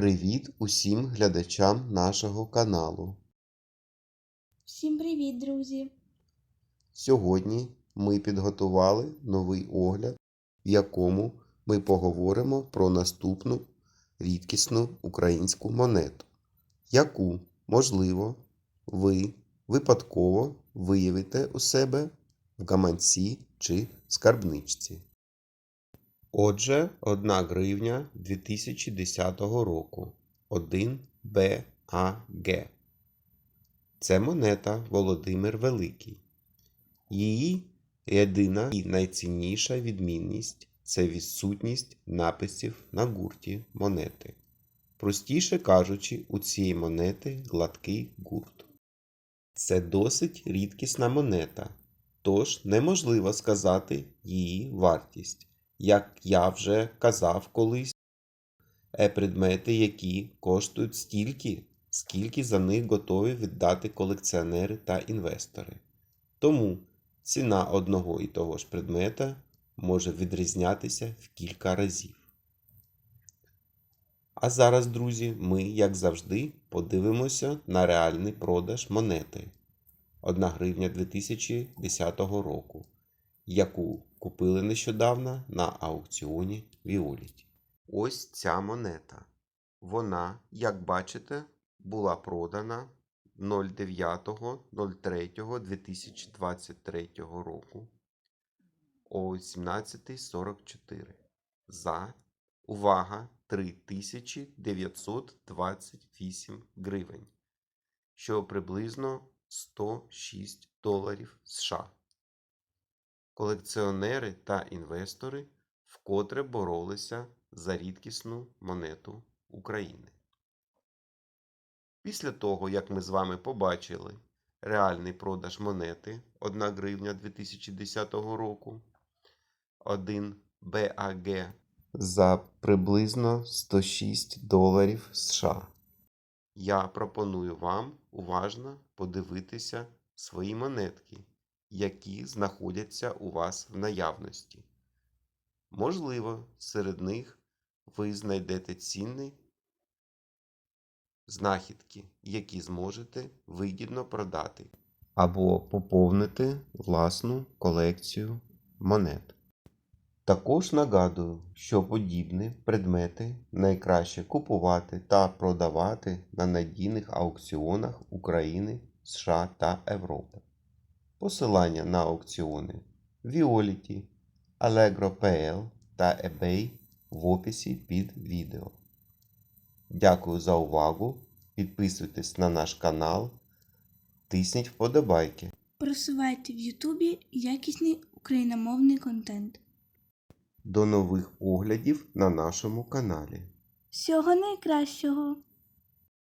Привіт усім глядачам нашого каналу. Всім привіт, друзі! Сьогодні ми підготували новий огляд, в якому ми поговоримо про наступну рідкісну українську монету, яку, можливо, ви випадково виявите у себе в гаманці чи скарбничці. Отже, 1 гривня 2010 року 1 БАГ. Це монета Володимир Великий. Її єдина і найцінніша відмінність це відсутність написів на гурті монети. Простіше кажучи, у цієї монети гладкий гурт. Це досить рідкісна монета, тож неможливо сказати її вартість. Як я вже казав колись, е предмети, які коштують стільки, скільки за них готові віддати колекціонери та інвестори. Тому ціна одного і того ж предмета може відрізнятися в кілька разів. А зараз, друзі, ми, як завжди, подивимося на реальний продаж монети 1 гривня 2010 року, яку купили нещодавно на аукціоні Віоліті. Ось ця монета. Вона, як бачите, була продана 09.03.2023 року о 18.44 за увага 3928 гривень, що приблизно 106 доларів США. Колекціонери та інвестори вкотре боролися за рідкісну монету України. Після того, як ми з вами побачили реальний продаж монети 1 гривня 2010 року, 1 БАГ за приблизно 106 доларів США. Я пропоную вам уважно подивитися свої монетки, які знаходяться у вас в наявності. Можливо, серед них ви знайдете цінні знахідки, які зможете вигідно продати або поповнити власну колекцію монет. Також нагадую, що подібні предмети найкраще купувати та продавати на надійних аукціонах України, США та Європи. Посилання на аукціони Violet, Allegro.pl та eBay в описі під відео. Дякую за увагу. Підписуйтесь на наш канал, тисніть вподобайки. Просувайте в Ютубі якісний україномовний контент. До нових оглядів на нашому каналі. Всього найкращого!